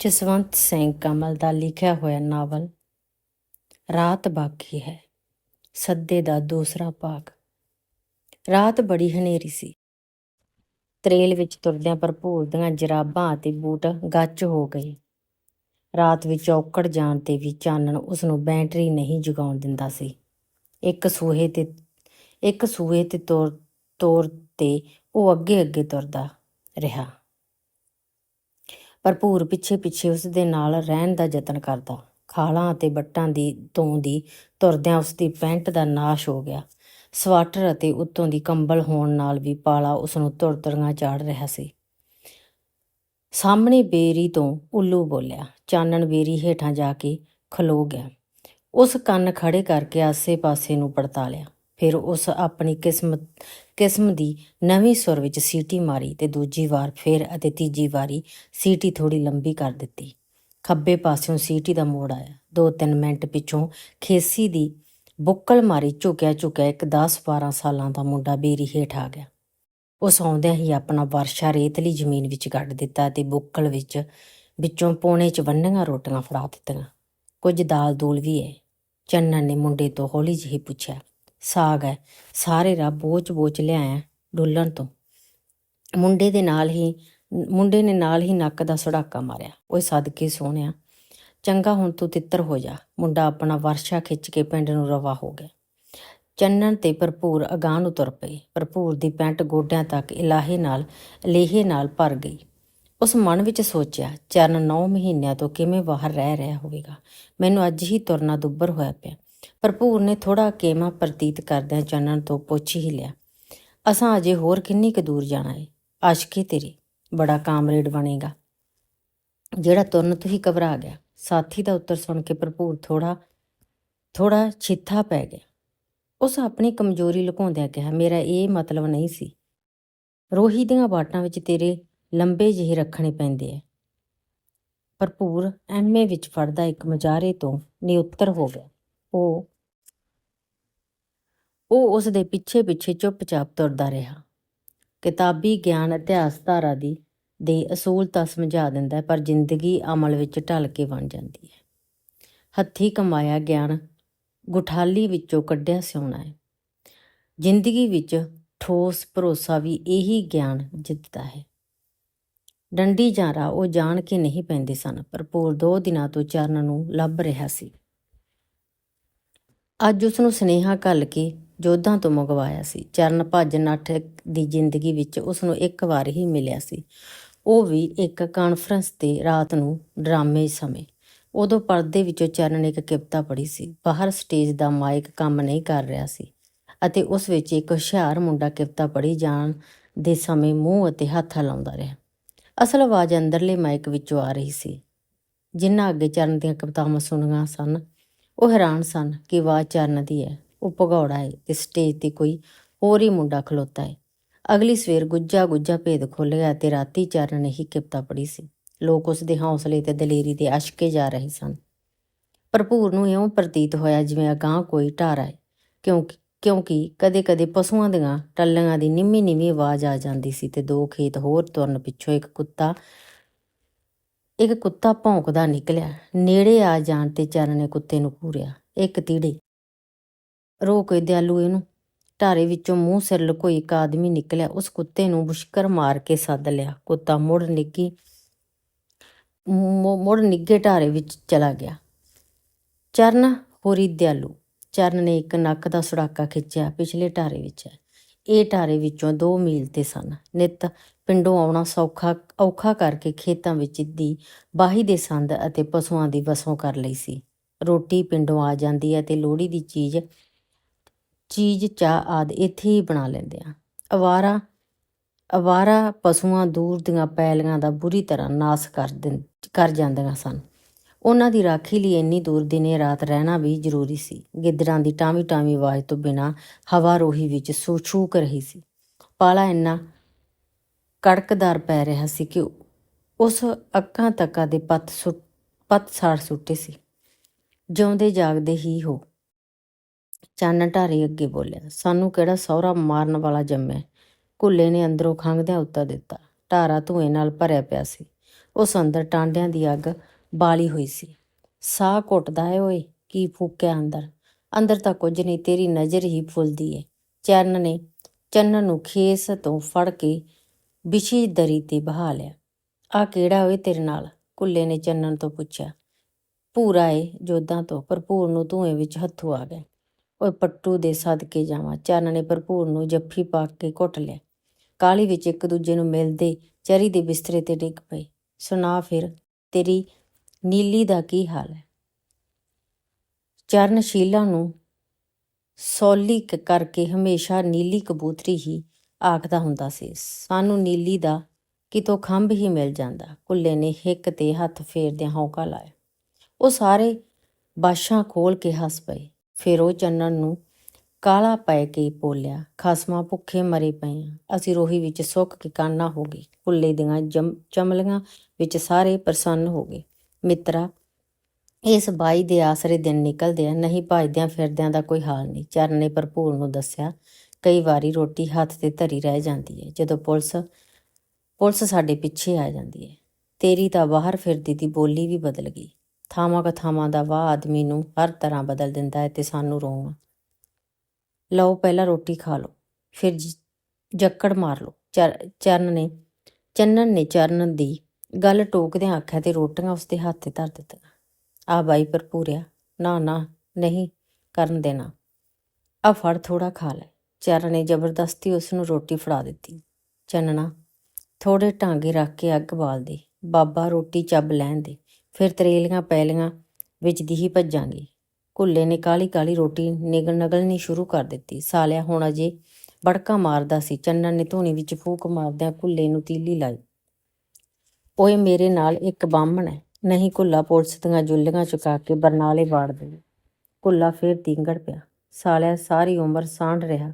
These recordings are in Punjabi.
ਜਸਵੰਤ ਸਿੰਘ ਕਮਲ ਦਾ ਲਿਖਿਆ ਹੋਇਆ ਨਾਵਲ ਰਾਤ ਬਾਕੀ ਹੈ, ਸੱਦੇ ਦਾ ਦੂਸਰਾ ਭਾਗ। ਰਾਤ ਬੜੀ ਹਨੇਰੀ ਸੀ। ਤਰੇਲ ਵਿੱਚ ਤੁਰਦਿਆਂ ਭਰਪੂਰ ਦੀਆਂ ਜਰਾਬਾਂ ਅਤੇ ਬੂਟ ਗੱਚ ਹੋ ਗਏ। ਰਾਤ ਵਿੱਚ ਔਕੜ ਜਾਣ ਤੇ ਵੀ ਚਾਨਣ ਉਸ ਨੂੰ ਬੈਟਰੀ ਨਹੀਂ ਜਗਾਉਣ ਦਿੰਦਾ ਸੀ। ਇੱਕ ਸੂਹੇ ਤੇ, ਇੱਕ ਸੂਹੇ ਤੇ ਤੋਰ ਤੋਰ ਤੇ ਉਹ ਅੱਗੇ ਅੱਗੇ ਤੁਰਦਾ ਰਿਹਾ। ਭਰਪੂਰ ਪਿੱਛੇ ਪਿੱਛੇ ਉਸ ਦੇ ਨਾਲ ਰਹਿਣ ਦਾ ਯਤਨ ਕਰਦਾ। ਖਾਲਾਂ ਅਤੇ ਬੱਟਾਂ ਦੀ, ਤੋਂ ਦੀ ਤੁਰਦਿਆਂ ਉਸ ਦੀ ਪੈਂਟ ਦਾ ਨਾਸ਼ ਹੋ ਗਿਆ। ਸਵਾਟਰ ਅਤੇ ਉੱਤੋਂ ਦੀ ਕੰਬਲ ਹੋਣ ਨਾਲ ਵੀ ਪਾਲਾ ਉਸ ਨੂੰ ਤੁਰਤਰੀਆਂ ਚਾੜ ਰਿਹਾ ਸੀ। ਸਾਹਮਣੇ ਬੇਰੀ ਤੋਂ ਉੱਲੂ ਬੋਲਿਆ। ਚਾਨਣ ਬੇਰੀ ਹੇਠਾਂ ਜਾ ਕੇ ਖਲੋ ਗਿਆ। ਉਸ ਕੰਨ ਖੜੇ ਕਰਕੇ ਆਸੇ-ਪਾਸੇ ਨੂੰ ਪੜਤਾਲਿਆ। ਫਿਰ ਉਸ ਆਪਣੀ ਕਿਸਮਤ ਕਿਸਮ ਦੀ ਨਵੀਂ ਸੁਰ ਵਿੱਚ ਸੀਟੀ ਮਾਰੀ ਤੇ ਦੂਜੀ ਵਾਰ ਫਿਰ ਅਤੇ ਤੀਜੀ ਵਾਰੀ ਸੀਟੀ ਥੋੜੀ ਲੰਬੀ ਕਰ ਦਿੱਤੀ। ਖੱਬੇ ਪਾਸਿਓਂ ਸੀਟੀ ਦਾ ਮੋੜ ਆਇਆ। ਦੋ ਤਿੰਨ ਮਿੰਟ ਪਿੱਛੋਂ ਖੇਸੀ ਦੀ ਬੁੱਕਲ ਮਾਰੀ ਝੁਕਿਆ ਝੁਕਿਆ ਇੱਕ 10-12 ਸਾਲਾਂ ਦਾ ਮੁੰਡਾ ਬੇਰੀ ਹੇਠ ਆ ਗਿਆ। ਉਸ ਆਉਂਦਿਆਂ ਹੀ ਆਪਣਾ ਵਰਸ਼ਾ ਰੇਤਲੀ ਜ਼ਮੀਨ ਵਿੱਚ ਗੱਡ ਦਿੱਤਾ ਤੇ ਬੁੱਕਲ ਵਿੱਚ ਵਿੱਚੋਂ ਪੌਣੇ ਚ ਵੰਡੀਆਂ ਰੋਟੀਆਂ ਫੜਾ ਦਿੱਤੀਆਂ। ਕੁਝ ਦਾਲ ਦੂਲ ਵੀ ਹੈ ਚੰਨਨ ਨੇ ਮੁੰਡੇ ਤੋਂ ਹੌਲੀ ਜਿਹੀ ਪੁੱਛਿਆ ਸਾਗ ਹੈ। ਸਾਰੇ ਰਾ ਬੋਚ ਬੋਚ ਲਿਆਇਆ ਡੁੱਲਣ ਤੋਂ। ਮੁੰਡੇ ਦੇ ਨਾਲ ਹੀ, ਮੁੰਡੇ ਨੇ ਨਾਲ ਹੀ ਨੱਕ ਦਾ ਸੜਾਕਾ ਮਾਰਿਆ। ਓਏ ਸਦਕੇ ਸੋਹਣਿਆ, ਚੰਗਾ ਹੁਣ ਤੂੰ ਤਿੱਤਰ ਹੋ ਜਾ। ਮੁੰਡਾ ਆਪਣਾ ਵਰਸ਼ਾ ਖਿੱਚ ਕੇ ਪਿੰਡ ਨੂੰ ਰਵਾ ਹੋ ਗਿਆ। ਚੰਨਣ ਤੇ ਭਰਪੂਰ ਅਗਾਂਹ ਨੂੰ ਤੁਰ ਪਈ। ਭਰਪੂਰ ਦੀ ਪੈਂਟ ਗੋਡਿਆਂ ਤੱਕ ਇਲਾਹੇ ਨਾਲ, ਲੇਹੇ ਨਾਲ ਭਰ ਗਈ। ਉਸ ਮਨ ਵਿੱਚ ਸੋਚਿਆ, ਚਰਨ 9 ਮਹੀਨਿਆਂ ਤੋਂ ਕਿਵੇਂ ਬਾਹਰ ਰਹਿ ਰਿਹਾ ਹੋਵੇਗਾ? ਮੈਨੂੰ ਅੱਜ ਹੀ ਤੁਰਨਾ ਦੁੱਬਰ ਹੋਇਆ ਪਿਆ। ਭਰਪੂਰ ਨੇ ਥੋੜਾ ਕੇਮਾ ਪ੍ਰਤੀਤ ਕਰਦਿਆਂ ਚੰਨਨ ਤੋਂ ਪੁੱਛ ਹੀ ਲਿਆ, ਅਸਾਂ ਅਜੇ ਹੋਰ ਕਿੰਨੀ ਕੁ ਦੂਰ ਜਾਣਾ ਏ? ਆਸ਼ਕੀ ਤੇਰੀ, ਬੜਾ ਕਾਮਰੇਡ ਬਣੇਗਾ। ਜਿਹੜਾ ਤੁਰਨ ਤੋਂ ਹੀ ਘਬਰਾ ਗਿਆ, ਸਾਥੀ ਦਾ ਉੱਤਰ ਸੁਣ ਕੇ ਭਰਪੂਰ ਥੋੜਾ ਥੋੜਾ ਛਿੱਥਾ ਪੈ ਗਿਆ। ਉਸ ਆਪਣੀ ਕਮਜ਼ੋਰੀ ਲੁਕਾਉਂਦਿਆਂ ਕਿਹਾ, ਮੇਰਾ ਇਹ ਮਤਲਬ ਨਹੀਂ ਸੀ। ਰੋਹੀ ਦੀਆਂ ਬਾਟਾਂ ਵਿੱਚ ਤੇਰੇ ਲੰਬੇ ਜਿਹੇ ਰੱਖਣੇ ਪੈਂਦੇ ਐ। ਭਰਪੂਰ ਐਮਏ ਵਿੱਚ ਫੜਦਾ ਇੱਕ ਮਜਾਰੇ ਤੋਂ ਨਿਉੱਤਰ ਹੋ ਗਿਆ। ਉਹ ਉਹ ਉਸ ਦੇ ਪਿੱਛੇ ਪਿੱਛੇ ਚੁੱਪਚਾਪ ਤੁਰਦਾ ਰਿਹਾ। ਕਿਤਾਬੀ ਗਿਆਨ ਇਤਿਹਾਸ ਧਾਰਾ ਦੀ ਦੇ ਅਸੂਲ ਤਾਂ ਸਮਝਾ ਦਿੰਦਾ ਹੈ, ਪਰ ਜ਼ਿੰਦਗੀ ਅਮਲ ਵਿੱਚ ਢਲ ਕੇ ਬਣ ਜਾਂਦੀ ਹੈ। ਹੱਥੀ ਕਮਾਇਆ ਗਿਆਨ ਗੁਠਾਲੀ ਵਿੱਚੋਂ ਕੱਢਿਆ ਸਿਉਣਾ ਹੈ। ਜ਼ਿੰਦਗੀ ਵਿੱਚ ਠੋਸ ਭਰੋਸਾ ਵੀ ਇਹੀ ਗਿਆਨ ਜਿੱਤਦਾ ਹੈ। ਡੰਡੀ ਜਾਂ ਉਹ ਜਾਣ ਕੇ ਨਹੀਂ ਪੈਂਦੇ ਸਨ ਭਰਪੂਰ ਦੋ ਦਿਨਾਂ ਤੋਂ ਚਰਨ ਨੂੰ ਲੱਭ ਰਿਹਾ ਸੀ। ਅੱਜ ਉਸ ਨੂੰ ਸਨੇਹਾ ਘੱਲ ਕੇ ਜੋਧਾਂ ਤੋਂ ਮੰਗਵਾਇਆ ਸੀ। ਚਰਨ ਭੱਜ ਨੱਠ ਦੀ ਜ਼ਿੰਦਗੀ ਵਿੱਚ ਉਸ ਨੂੰ ਇੱਕ ਵਾਰ ਹੀ ਮਿਲਿਆ ਸੀ। ਉਹ ਵੀ ਇੱਕ ਕਾਨਫਰੰਸ ਤੇ ਰਾਤ ਨੂੰ ਡਰਾਮੇ ਸਮੇਂ। ਉਦੋਂ ਪਰਦੇ ਵਿੱਚੋਂ ਚਰਨ ਨੇ ਇੱਕ ਕਿਪਤਾ ਪੜੀ ਸੀ। ਬਾਹਰ ਸਟੇਜ ਦਾ ਮਾਈਕ ਕੰਮ ਨਹੀਂ ਕਰ ਰਿਹਾ ਸੀ ਅਤੇ ਉਸ ਵਿੱਚ ਇੱਕ ਹੁਸ਼ਿਆਰ ਮੁੰਡਾ ਕਿਪਤਾ ਪੜੀ ਜਾਣ ਦੇ ਸਮੇਂ ਮੂੰਹ ਅਤੇ ਹੱਥ ਹਿਲਾਉਂਦਾ ਰਿਹਾ। ਅਸਲ ਆਵਾਜ਼ ਅੰਦਰਲੇ ਮਾਈਕ ਵਿੱਚੋਂ ਆ ਰਹੀ ਸੀ। ਜਿਨ੍ਹਾਂ ਅੱਗੇ ਚਰਨ ਦੀਆਂ ਕਵਿਤਾਵਾਂ ਸੁਣੀਆਂ ਸਨ ਉਹ ਹੈਰਾਨ ਸਨ ਕਿ ਆਵਾਜ਼ ਚਰਨ ਦੀ ਹੈ। ਉਹ ਭਗੌੜਾ ਹੈ ਤੇ ਸਟੇਜ ਤੇ ਕੋਈ ਹੋਰ ਹੀ ਮੁੰਡਾ ਖਲੋਤਾ ਹੈ। ਅਗਲੀ ਸਵੇਰ ਗੁੱਜਾ ਗੁੱਜਾ ਭੇਦ ਖੁੱਲ੍ਹ ਗਿਆ ਤੇ ਰਾਤੀ ਚਰਨ ਨੇ ਹੀ ਕਿਪਤਾ ਪੜੀ ਸੀ। ਲੋਕ ਉਸ ਦੇ ਹੌਸਲੇ ਤੇ ਦਲੇਰੀ ਦੇ ਅਸ਼ਕੇ ਜਾ ਰਹੇ ਸਨ। ਭਰਪੂਰ ਨੂੰ ਇਉਂ ਪ੍ਰਤੀਤ ਹੋਇਆ ਜਿਵੇਂ ਅਗਾਂਹ ਕੋਈ ਢਾਰਾ ਹੈ। ਕਿਉਂਕਿ ਕਿਉਂਕਿ ਕਦੇ-ਕਦੇ ਪਸ਼ੂਆਂ ਦੀਆਂ ਟੱਲੀਆਂ ਦੀ ਨਿੰਮੀ ਨਿੰਮੀ ਆਵਾਜ਼ ਆ ਜਾਂਦੀ ਸੀ ਤੇ ਦੋ ਖੇਤ ਹੋਰ ਤੁਰਨ ਪਿੱਛੋਂ ਇੱਕ ਕੁੱਤਾ ਇੱਕ ਕੁੱਤਾ ਭੌਂਕਦਾ ਨਿਕਲਿਆ। ਨੇੜੇ ਆ ਜਾਣ ਤੇ ਚਰਨ ਨੇ ਕੁੱਤੇ ਨੂੰ ਘੂਰਿਆ ਇੱਕ ਤੀੜੀ ਰੋ ਕੇ ਦਿਆਲੂ ਇਹਨੂੰ। ਢਾਰੇ ਵਿੱਚੋਂ ਮੂੰਹ ਸਿਰ ਲੁਕੋਈ ਇੱਕ ਆਦਮੀ ਨਿਕਲਿਆ। ਉਸ ਕੁੱਤੇ ਨੂੰ ਬੁਸ਼ਕਰ ਮਾਰ ਕੇ ਸੱਦ ਲਿਆ। ਕੁੱਤਾ ਮੁੜ ਨਿੱਗੀ ਮੁੜ ਨਿੱਗੇ ਢਾਰੇ ਵਿੱਚ ਚਲਾ ਗਿਆ। ਚਰਨ ਹੋਰੀ ਦਿਆਲੂ। ਚਰਨ ਨੇ ਇੱਕ ਨੱਕ ਦਾ ਸੁੜਾਕਾ ਖਿੱਚਿਆ ਪਿਛਲੇ ਢਾਰੇ ਵਿੱਚ। ਹੈ ਇਹ ਟਾਰੇ ਵਿੱਚੋਂ 2 ਮੀਲ ਤੇ ਸਨ। ਨਿਤ ਪਿੰਡੋਂ ਆਉਣਾ ਸੌਖਾ, ਔਖਾ ਕਰਕੇ ਖੇਤਾਂ ਵਿੱਚ ਦੀ ਬਾਹੀ ਦੇ ਸੰਦ ਅਤੇ ਪਸ਼ੂਆਂ ਦੀ ਵਸੋਂ ਕਰ ਲਈ ਸੀ। ਰੋਟੀ ਪਿੰਡੋਂ ਆ ਜਾਂਦੀ ਹੈ ਤੇ ਲੋਹੜੀ ਦੀ ਚੀਜ਼ ਚੀਜ਼, ਚਾਹ ਆਦ ਇੱਥੇ ਹੀ ਬਣਾ ਲੈਂਦੇ ਆ ਅਵਾਰਾ ਅਵਾਰਾ ਪਸ਼ੂਆਂ ਦੂਰ ਦੀਆਂ ਪੈਲੀਆਂ ਦਾ ਬੁਰੀ ਤਰ੍ਹਾਂ ਨਾਸ ਕਰ ਦਿੰ, ਕਰ ਜਾਂਦੀਆਂ ਸਨ। ਉਹਨਾਂ ਦੀ ਰਾਖੀ ਲਈ ਇੰਨੀ ਦੂਰ ਦਿਨੇ ਰਾਤ ਰਹਿਣਾ ਵੀ ਜ਼ਰੂਰੀ ਸੀ। ਗਿੱਦੜਾਂ ਦੀ ਟਾਵੀ ਟਾਵੀ ਆਵਾਜ਼ ਤੋਂ ਬਿਨਾ ਹਵਾ ਰੋਹੀ ਵਿੱਚ ਸੂਛੂਕ ਰਹੀ ਸੀ। ਪਾਲਾ ਇੰਨਾ ਕੜਕਦਾਰ ਪੈ ਰਿਹਾ ਸੀ ਕਿ ਉਸ ਅੱਖਾਂ ਤੱਕਾਂ ਦੇ ਪੱਤ ਸੁੱਟ ਪੱਤ ਸਾੜ ਸੁੱਟੇ ਸੀ। ਜਿਉਂਦੇ ਜਾਗਦੇ ਹੀ ਹੋ ਚਾਨਣ ਢਾਰੇ ਅੱਗੇ ਬੋਲਿਆ, ਸਾਨੂੰ ਕਿਹੜਾ ਸਹੁਰਾ ਮਾਰਨ ਵਾਲਾ ਜੰਮਿਆ? ਕੁੱਲੇ ਨੇ ਅੰਦਰੋਂ ਖੰਘਦਿਆਂ ਉੱਤਰ ਦਿੱਤਾ। ਢਾਰਾ ਧੂਏ ਨਾਲ ਭਰਿਆ ਪਿਆ ਸੀ। ਉਸ ਅੰਦਰ ਟਾਂਡਿਆਂ ਦੀ ਅੱਗ ਬਾਲੀ ਹੋਈ ਸੀ। ਸਾਹ ਘੁੱਟਦਾ ਹੈ ਓਏ, ਕੀ ਫੂਕਿਆ ਅੰਦਰ? ਅੰਦਰ ਤਾਂ ਕੁਝ ਨਹੀਂ, ਤੇਰੀ ਨਜ਼ਰ ਹੀ ਫੁੱਲਦੀ ਏ। ਚਰਨ ਨੇ ਚੰਨ ਨੂੰ ਖੇਸ ਤੋਂ ਫੜ ਕੇ ਵਿਛੀ ਦਰੀ ਤੇ ਬਹਾ ਲਿਆ। ਆ ਕਿਹੜਾ ਓਏ ਤੇਰੇ ਨਾਲ? ਕੁੱਲੇ ਨੇ ਚੰਨਨ ਤੋਂ ਪੁੱਛਿਆ। ਭੂਰਾ ਏ ਜੋਦਾਂ ਤੋਂ। ਭਰਪੂਰ ਨੂੰ ਧੂਏ ਵਿੱਚ ਹੱਥੋਂ ਆ ਗਿਆ। ਓਏ ਪੱਟੂ ਦੇ ਸਦਕੇ ਜਾਵਾਂ। ਚੰਨ ਨੇ ਭਰਪੂਰ ਨੂੰ ਜੱਫੀ ਪਾ ਕੇ ਘੁੱਟ ਲਿਆ। ਕਾਲੀ ਵਿੱਚ ਇੱਕ ਦੂਜੇ ਨੂੰ ਮਿਲਦੇ ਚਰੀ ਦੇ ਬਿਸਤਰੇ ਤੇ ਡਿੱਗ ਪਏ। ਸੁਣਾ ਫਿਰ, ਤੇਰੀ ਨੀਲੀ ਦਾ ਕੀ ਹਾਲ ਹੈ? ਚਰਨ ਸ਼ੀਲਾ ਨੂੰ ਸੌਲੀ ਕਰਕੇ ਹਮੇਸ਼ਾ ਨੀਲੀ ਕਬੂਤਰੀ ਹੀ ਆਖਦਾ ਹੁੰਦਾ ਸੀ। ਸਾਨੂੰ ਨੀਲੀ ਦਾ ਕਿਤੋਂ ਖੰਭ ਹੀ ਮਿਲ ਜਾਂਦਾ। ਕੁੱਲੇ ਨੇ ਹਿੱਕ ਤੇ ਹੱਥ ਫੇਰਦਿਆਂ ਹੌਕਾ ਲਾਇਆ। ਉਹ ਸਾਰੇ ਬਾਸ਼ਾਂ ਖੋਲ ਕੇ ਹੱਸ ਪਏ। ਫਿਰ ਉਹ ਚੰਨਨ ਨੂੰ ਕਾਲਾ ਪੈ ਕੇ ਬੋਲਿਆ, ਖਸਮਾਂ ਭੁੱਖੇ ਮਰੇ ਪਏ ਆ। ਅਸੀਂ ਰੋਹੀ ਵਿੱਚ ਸੁੱਕ ਕੇ ਕਾਨਾ ਹੋ ਗਏ? ਕੁੱਲੇ ਦੀਆਂ ਜਮ- ਚਮਲੀਆਂ ਵਿੱਚ ਸਾਰੇ ਪ੍ਰਸੰਨ ਹੋ ਗਏ। ਮਿੱਤਰਾ, ਇਸ ਬਾਈ ਦੇ ਆਸਰੇ ਦਿਨ ਨਿਕਲਦੇ ਆ, ਨਹੀਂ ਭਜਦਿਆਂ ਫਿਰਦਿਆਂ ਦਾ ਕੋਈ ਹਾਲ ਨਹੀਂ। ਚਰਨ ਨੇ ਭਰਪੂਰ ਨੂੰ ਦੱਸਿਆ, ਕਈ ਵਾਰੀ ਰੋਟੀ ਹੱਥ ਤੇ ਧਰੀ ਰਹਿ ਜਾਂਦੀ ਹੈ ਜਦੋਂ ਪੁਲਿਸ ਪੁਲਿਸ ਸਾਡੇ ਪਿੱਛੇ ਆ ਜਾਂਦੀ ਹੈ ਤੇਰੀ ਤਾਂ ਬਾਹਰ ਫਿਰਦੀ ਦੀ ਬੋਲੀ ਵੀ ਬਦਲ ਗਈ। ਥਾਵਾਂ ਕਥਾਵਾਂ ਦਾ ਵਾਹ ਆਦਮੀ ਨੂੰ ਹਰ ਤਰ੍ਹਾਂ ਬਦਲ ਦਿੰਦਾ ਹੈ ਤੇ ਸਾਨੂੰ ਰੋਣਾ ਲਓ ਪਹਿਲਾਂ ਰੋਟੀ ਖਾ ਲਓ, ਫਿਰ ਜ- ਜੱਕੜ ਮਾਰ ਲਓ। ਚਰ- ਚਰਨ ਨੇ, ਚੰਨਨ ਨੇ ਚਰਨ ਦੀ ਗੱਲ ਟੋਕਦਿਆਂ ਆਖਿਆ ਤੇ ਰੋਟੀਆਂ ਉਸਦੇ ਹੱਥ ਤੇ ਧਰ ਦਿੱਤੀਆਂ। ਆ ਬਾਈ ਭਰਪੂਰਿਆ ਨਾ ਨਾ, ਨਹੀਂ ਕਰਨ ਦੇਣਾ। ਆ ਫੜ ਥੋੜਾ ਖਾ ਲੈ। ਚਰਨ ਨੇ ਜ਼ਬਰਦਸਤੀ ਉਸ ਨੂੰ ਰੋਟੀ ਫੜਾ ਦਿੱਤੀ। ਚੰਨਣਾ ਥੋੜੇ ਟਾਂਗੇ ਰੱਖ ਕੇ ਅੱਗ ਬਾਲ ਦੇ। ਬਾਬਾ, ਰੋਟੀ ਚੱਬ ਲੈਣ ਦੇ। ਫਿਰ ਤਰੇਲੀਆਂ ਪੈਲੀਆਂ ਵਿੱਚ ਦੀ ਹੀ ਭੱਜਾਂਗੇ। ਕੁੱਲੇ ਨੇ ਕਾਲੀ ਕਾਲੀ ਰੋਟੀ ਨਿਗਲ ਨਗਲਣੀ ਸ਼ੁਰੂ ਕਰ ਦਿੱਤੀ। ਸਾਲਿਆ ਹੁਣ ਅਜੇ ਬੜਕਾ ਮਾਰਦਾ ਸੀ। ਚੰਨਨ ਨੇ ਧੋਣੀ ਵਿੱਚ ਫੂਕ ਮਾਰਦਿਆਂ ਕੁੱਲੇ ਨੂੰ ਤੀਲੀ ਲਾਈ। ਓਏ ਮੇਰੇ ਨਾਲ ਇੱਕ ਬਾਹਮਣ ਹੈ ਨਹੀਂ ਕੁੱਲਾ ਪੁਲਿਸ ਦੀਆਂ ਜੁੱਲੀਆਂ ਚੁਕਾ ਕੇ ਬਰਨਾਲੇ ਵਾੜ ਦੇ ਕੁੱਲਾ ਫੇਰ ਤੀਂਗੜ ਪਿਆ। ਸਾਲਿਆ ਸਾਰੀ ਉਮਰ ਸਾਂਢ ਰਿਹਾ।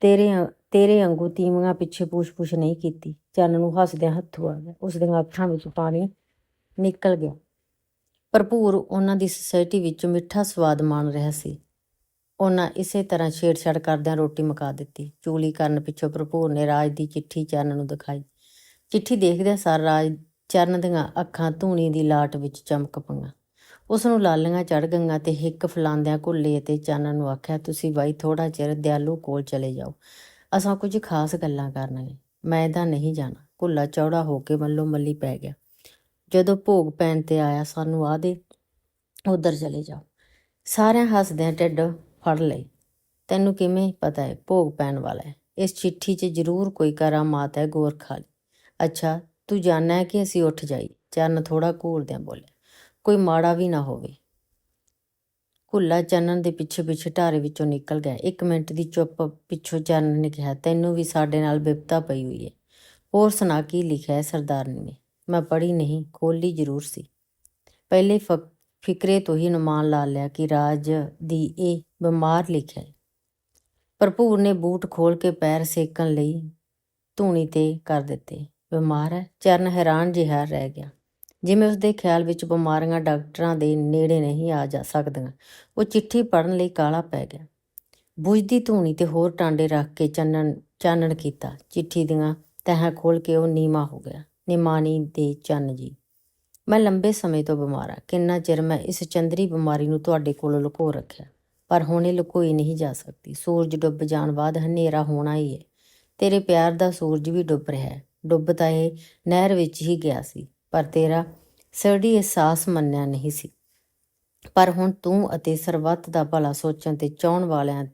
ਤੇਰੇ ਅ- ਤੇਰੇ ਵਾਂਗੂ ਤੀਵੀਆਂ ਪਿੱਛੇ ਪੁੱਛ-ਪੁੱਛ ਨਹੀਂ ਕੀਤੀ। ਚੰਨ ਨੂੰ ਹੱਸਦਿਆਂ ਹੱਥੋਂ ਆ ਗਿਆ। ਉਸ ਦੀਆਂ ਅੱਖਾਂ ਵਿੱਚ ਪਾਣੀ ਨਿਕਲ ਗਿਆ। ਭਰਪੂਰ ਉਹਨਾਂ ਦੀ ਸੁਸਾਇਟੀ ਵਿੱਚ ਮਿੱਠਾ ਸਵਾਦ ਮਾਣ ਰਿਹਾ ਸੀ। ਉਹਨਾਂ ਇਸੇ ਤਰ੍ਹਾਂ ਛੇੜਛਾੜ ਕਰਦਿਆਂ ਰੋਟੀ ਮੁਕਾ ਦਿੱਤੀ। ਚੂਲੀ ਕਰਨ ਪਿੱਛੋਂ ਭਰਪੂਰ ਨੇ ਰਾਜ ਦੀ ਚਿੱਠੀ ਚੰਨ ਨੂੰ ਦਿਖਾਈ। ਚਿੱਠੀ ਦੇਖਦਿਆਂ ਸਾਰ ਰਾਜ ਚਰਨ ਦੀਆਂ ਅੱਖਾਂ ਧੂਣੀ ਦੀ ਲਾਟ ਵਿੱਚ ਚਮਕ ਪਈਆਂ। ਉਸ ਨੂੰ ਲਾਲੀਆਂ ਚੜ ਗਈਆਂ ਤੇ ਹਿੱਕ ਫਲਾਉਂਦਿਆਂ ਘੁੱਲੇ ਅਤੇ ਚਾਨਣ ਨੂੰ ਆਖਿਆ, ਤੁਸੀਂ ਬਾਈ ਥੋੜਾ ਚਿਰ ਦਿਆਲੂ ਕੋਲ ਚਲੇ ਜਾਓ। ਅਸਾਂ ਕੁਝ ਖਾਸ ਗੱਲਾਂ ਕਰਨੀਆਂ। ਮੈਂ ਤਾਂ ਨਹੀਂ ਜਾਣਾ ਕੁੱਲਾ ਚੌੜਾ ਹੋ ਕੇ ਮੱਲੋ ਮੱਲੀ ਪੈ ਗਿਆ। ਜਦੋਂ ਭੋਗ ਪੈਣ ਤੇ ਆਇਆ, ਸਾਨੂੰ ਆ ਦੇ, ਉਧਰ ਚਲੇ ਜਾਓ ਸਾਰਿਆਂ ਹੱਸਦਿਆਂ ਢਿੱਡ ਫੜ ਲਏ। ਤੈਨੂੰ ਕਿਵੇਂ ਪਤਾ ਹੈ? ਭੋਗ ਪੈਣ ਵਾਲਾ ਹੈ। ਇਸ ਚਿੱਠੀ 'ਚ ਜ਼ਰੂਰ ਕੋਈ ਕਰਾਮਾਤ ਹੈ ਗੋਰਖਾ ਲਈ ਅੱਛਾ, ਤੂੰ ਜਾਣਦਾ ਹੈ ਕਿ ਅਸੀਂ ਉੱਠ ਜਾਈ। ਚੰਨ ਥੋੜਾ ਘੂਰਦਿਆਂ ਬੋਲਿਆ, ਕੋਈ ਮਾੜਾ ਵੀ ਨਾ ਹੋਵੇ। ਕੁੱਲਾ ਚੰਨਨ ਦੇ ਪਿੱਛੇ ਪਿੱਛੇ ਢਾਰੇ ਵਿੱਚੋਂ ਨਿਕਲ ਗਿਆ। ਇੱਕ ਮਿੰਟ ਦੀ ਚੁੱਪ ਪਿੱਛੋਂ ਚੰਨ ਨੇ ਕਿਹਾ, ਤੈਨੂੰ ਵੀ ਸਾਡੇ ਨਾਲ ਬਿਪਤਾ ਪਈ ਹੋਈ ਹੈ ਹੋਰ ਸੁਣਾ ਕੀ ਲਿਖਿਆ ਹੈ ਸਰਦਾਰਨੀ ਨੇ। ਮੈਂ ਪੜ੍ਹੀ ਨਹੀਂ ਖੋਲੀ ਜ਼ਰੂਰ ਸੀ। ਪਹਿਲੇ ਫ- ਫਿਕਰੇ ਤੋਂ ਹੀ ਅਨੁਮਾਨ ਲਾ ਲਿਆ ਕਿ ਰਾਜ ਦੀ ਇਹ ਬਿਮਾਰ ਲਿਖਿਆ ਹੈ ਭਰਪੂਰ ਨੇ ਬੂਟ ਖੋਲ ਕੇ ਪੈਰ ਸੇਕਣ ਲਈ ਧੂਣੀ ਤੇ ਕਰ ਦਿੱਤੇ। ਬਿਮਾਰ ਹੈ, ਚਰਨ ਹੈਰਾਨ ਜਿਹਾ ਰਹਿ ਗਿਆ। ਜਿਵੇਂ ਉਸਦੇ ਖਿਆਲ ਵਿੱਚ ਬਿਮਾਰੀਆਂ ਡਾਕਟਰਾਂ ਦੇ ਨੇੜੇ ਨਹੀਂ ਆ ਜਾ ਸਕਦੀਆਂ, ਉਹ ਚਿੱਠੀ ਪੜ੍ਹਨ ਲਈ ਕਾਲਾ ਪੈ ਗਿਆ। ਬੁਝਦੀ ਧੂਣੀ ਤੇ ਹੋਰ ਟਾਂਡੇ ਰੱਖ ਕੇ ਚੰਨਣ, ਚਾਨਣ ਕੀਤਾ। ਚਿੱਠੀ ਦੀਆਂ ਤਹਾਂ ਖੋਲ ਕੇ ਉਹ ਨੀਮਾ ਹੋ ਗਿਆ। ਨਿਮਾਨੀ ਦੇ ਚੰਨ ਜੀ, ਮੈਂ ਲੰਬੇ ਸਮੇਂ ਤੋਂ ਬਿਮਾਰ ਹਾਂ। ਕਿੰਨਾ ਚਿਰ ਮੈਂ ਇਸ ਚੰਦਰੀ ਬਿਮਾਰੀ ਨੂੰ ਤੁਹਾਡੇ ਕੋਲ ਲੁਕੋ ਰੱਖਿਆ? ਪਰ ਹੁਣ ਇਹ ਲੁਕੋਈ ਨਹੀਂ ਜਾ ਸਕਦੀ। ਸੂਰਜ ਡੁੱਬ ਜਾਣ ਬਾਅਦ ਹਨੇਰਾ ਹੋਣਾ ਹੀ ਹੈ। ਤੇਰੇ ਪਿਆਰ ਦਾ ਸੂਰਜ ਵੀ ਡੁੱਬ ਰਿਹਾ ਹੈ। ਡੁੱਬ ਤਾਂ ਇਹ ਨਹਿਰ ਵਿੱਚ ਹੀ ਗਿਆ ਸੀ। ਪਰ ਤੇਰਾ ਸਰੜੀ ਅਹਿਸਾਸ ਮੰਨਿਆ ਨਹੀਂ ਸੀ। ਪਰ ਹੁਣ ਤੂੰ ਅਤੇ ਸਰਬੱਤ ਦਾ ਭਲਾ ਸੋਚਣ ਤੇ ਚਾਹਣ ਵਾਲਿਆਂ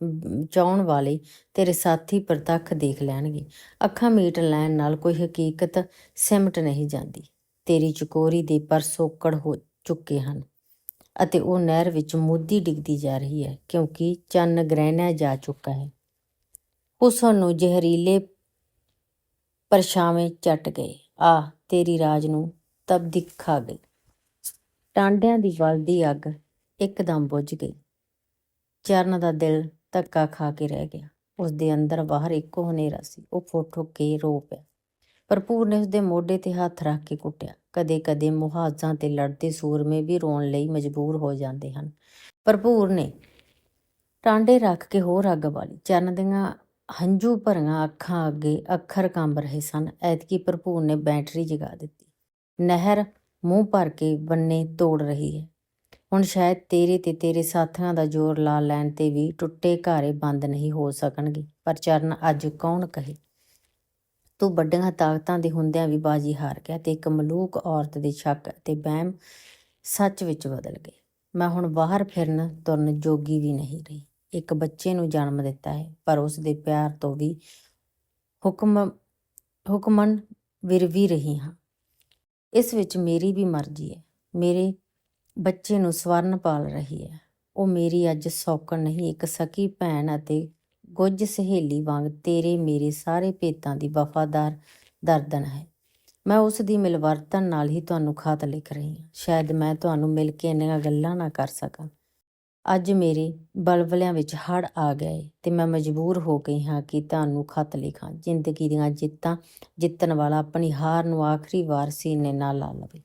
ਅਮ, ਵਾਲੇ ਤੇਰੇ ਸਾਥੀ ਪ੍ਰਤੱਖ ਦੇਖ ਲੈਣਗੇ। ਅੱਖਾਂ ਮੀਟ ਲੈਣ ਨਾਲ ਕੋਈ ਹਕੀਕਤ ਸਿਮਟ ਨਹੀਂ ਜਾਂਦੀ। ਤੇਰੀ ਚਕੋਰੀ ਦੇ ਪਰ ਸੋਕੜ ਹੋ ਚੁੱਕੇ ਹਨ ਅਤੇ ਉਹ ਨਹਿਰ ਵਿੱਚ ਮੋਦੀ ਡਿੱਗਦੀ ਜਾ ਰਹੀ ਹੈ ਕਿਉਂਕਿ ਚੰਨ ਗ੍ਰਹਿਣਿਆ ਜਾ ਚੁੱਕਾ ਹੈ। ਹੁਸਨ ਨੂੰ ਜ਼ਹਿਰੀਲੇ ਪਰਛਾਵੇਂ ਚੱਟ ਗਏ। ਆ ਤੇਰੀ ਰਾਜ ਨੂੰ ਤਬ ਦਿਖਾ ਗਈ। ਟਾਂਡਿਆਂ ਦੀ ਬਲਦੀ ਅੱਗ ਇੱਕਦਮ ਬੁਝ ਗਈ। ਚਰਨ ਦਾ ਦਿਲ ਧੱਕਾ ਖਾ ਕੇ ਰਹਿ ਗਿਆ। ਉਸ ਦੇ ਅੰਦਰ ਬਾਹਰ ਇੱਕੋ ਹਨੇਰਾ ਸੀ। ਉਹ ਫੁੱਟ ਹੋ ਕੇ ਰੋ ਪਿਆ। ਭਰਪੂਰ ਨੇ ਉਸ ਦੇ ਮੋਢੇ ਤੇ ਹੱਥ ਰੱਖ ਕੇ ਕੁੱਟਿਆ। ਕਦੇ ਕਦੇ ਮੁਹਾਜ਼ਾਂ ਤੇ ਲੜਦੇ ਸੂਰਮੇ ਵੀ ਰੋਣ ਲਈ ਮਜਬੂਰ ਹੋ ਜਾਂਦੇ ਹਨ। ਭਰਪੂਰ ਨੇ ਟਾਂਡੇ ਰੱਖ ਕੇ ਹੋਰ ਅੱਗ ਬਾਲੀ। ਚਰਨ ਦੀਆਂ ਹੰਝੂ ਭਰੀਆਂ ਅੱਖਾਂ ਅੱਗੇ ਅੱਖਰ ਕੰਬ ਰਹੇ ਸਨ। ਐਤਕੀ ਭਰਪੂਰ ਨੇ ਬੈਟਰੀ ਜਗਾ ਦਿੱਤੀ। ਨਹਿਰ ਮੂੰਹ ਭਰ ਕੇ ਬੰਨੇ ਤੋੜ ਰਹੀ ਹੈ। ਹੁਣ ਸ਼ਾਇਦ ਤੇਰੇ ਤੇ ਤੇਰੇ ਸਾਥੀਆਂ ਦਾ ਜ਼ੋਰ ਲਾ ਲੈਣ ਤੇ ਵੀ ਟੁੱਟੇ ਘਾਰੇ ਬੰਦ ਨਹੀਂ ਹੋ ਸਕਣਗੇ। ਪਰ ਚਰਨ ਅੱਜ ਕੌਣ ਕਹੇ? ਤੂੰ ਵੱਡੀਆਂ ਤਾਕਤਾਂ ਦੇ ਹੁੰਦਿਆਂ ਵੀ ਬਾਜੀ ਹਾਰ ਗਿਆ ਤੇ ਇੱਕ ਮਲੂਕ ਔਰਤ ਦੇ ਸ਼ੱਕ ਅਤੇ ਵਹਿਮ ਸੱਚ ਵਿੱਚ ਬਦਲ ਗਏ। ਮੈਂ ਹੁਣ ਬਾਹਰ ਫਿਰਨ ਤੁਰਨ ਜੋਗੀ ਵੀ ਨਹੀਂ ਰਹੀ। ਇੱਕ ਬੱਚੇ ਨੂੰ ਜਨਮ ਦਿੱਤਾ ਹੈ, ਪਰ ਉਸ ਦੇ ਪਿਆਰ ਤੋਂ ਵੀ ਹੁਕਮ, ਹੁਕਮਨ ਵਿਰਵੀ ਰਹੀ ਹਾਂ। ਇਸ ਵਿੱਚ ਮੇਰੀ ਵੀ ਮਰਜ਼ੀ ਹੈ। ਮੇਰੇ ਬੱਚੇ ਨੂੰ ਸਵਰਨ ਪਾਲ ਰਹੀ ਹੈ। ਉਹ ਮੇਰੀ ਅੱਜ ਸੌਕਣ ਨਹੀਂ, ਇੱਕ ਸਕੀ ਭੈਣ ਅਤੇ ਗੁੱਜ ਸਹੇਲੀ ਵਾਂਗ ਤੇਰੇ ਮੇਰੇ ਸਾਰੇ ਭੇਤਾਂ ਦੀ ਵਫਾਦਾਰ ਦਰਦਨ ਹੈ। ਮੈਂ ਉਸ ਦੀ ਮਿਲਵਰਤਨ ਨਾਲ ਹੀ ਤੁਹਾਨੂੰ ਖਤ ਲਿਖ ਰਹੀ ਹਾਂ। ਸ਼ਾਇਦ ਮੈਂ ਤੁਹਾਨੂੰ ਮਿਲ ਕੇ ਇੰਨੀਆਂ ਗੱਲਾਂ ਨਾ ਕਰ ਸਕਾਂ। ਅੱਜ ਮੇਰੇ ਬਲਬਲਿਆਂ ਵਿੱਚ ਹੜ ਆ ਗਏ ਤੇ ਮੈਂ ਮਜਬੂਰ ਹੋ ਗਈ ਹਾਂ ਕਿ ਤੁਹਾਨੂੰ ਖਤ ਲਿਖਾਂ, ਜ਼ਿੰਦਗੀ ਦੀਆਂ ਜਿੱਤਾਂ ਜਿੱਤਣ ਵਾਲਾ ਆਪਣੀ ਹਾਰ ਨੂੰ ਆਖਰੀ ਵਾਰ ਸੀਨੇ ਨਾਲ ਲਾ ਲਵੇ।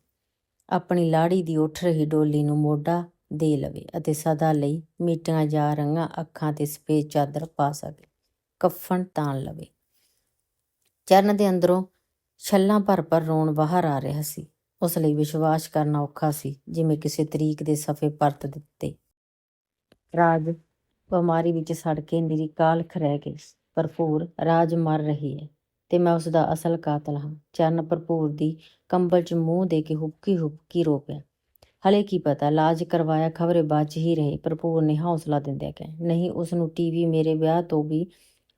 ਆਪਣੀ ਲਾੜੀ ਦੀ ਉੱਠ ਰਹੀ ਡੋਲੀ ਨੂੰ ਮੋਢਾ ਦੇ ਲਵੇ ਅਤੇ ਸਦਾ ਲਈ ਮੀਟੀਆਂ ਜਾ ਰੰਗਾਂ ਅੱਖਾਂ ਤੇ ਸਫੇਦ ਚਾਦਰ ਪਾ ਸਕੇ, ਕਫਨ ਤਾਣ ਲਵੇ। ਚਰਨ ਦੇ ਅੰਦਰੋਂ ਛੱਲਾਂ ਭਰ ਭਰ ਰੋਣ ਬਾਹਰ ਆ ਰਿਹਾ ਸੀ, ਉਸ ਲਈ ਵਿਸ਼ਵਾਸ ਕਰਨਾ ਔਖਾ ਸੀ, ਜਿਵੇਂ ਕਿਸੇ ਤਰੀਕ ਦੇ ਸਫੇ ਪਰਤ ਦਿੱਤੇ। ਰਾਜ ਬਿਮਾਰੀ ਵਿੱਚ ਸੜ ਕੇ ਨਿਰੀ ਕਾਲਖ ਰਹਿ ਗਈ। ਭਰਪੂਰ ਰਾਜ ਮਰ ਰਹੀ ਹੈ ਤੇ ਮੈਂ ਉਸ ਦਾ ਅਸਲ ਕਾਤਲ ਹਾਂ। ਚਰਨ ਭਰਪੂਰ ਦੀ ਕੰਬਲ 'ਚ ਮੂੰਹ ਦੇ ਕੇ ਹੁੱਕੀ ਹੁੱਕੀ ਰੋ ਪਿਆ। ਹਲੇ ਕੀ ਪਤਾ, ਲਾਜ ਕਰਵਾਇਆ ਖਬਰੇ ਬਚ ਹੀ ਰਹੇ, ਭਰਪੂਰ ਨੇ ਹੌਸਲਾ ਦਿੰਦਿਆਂ ਕਿਹਾ, ਨਹੀਂ ਉਸ ਨੂੰ ਟੀਵੀ ਮੇਰੇ ਵਿਆਹ ਤੋਂ ਵੀ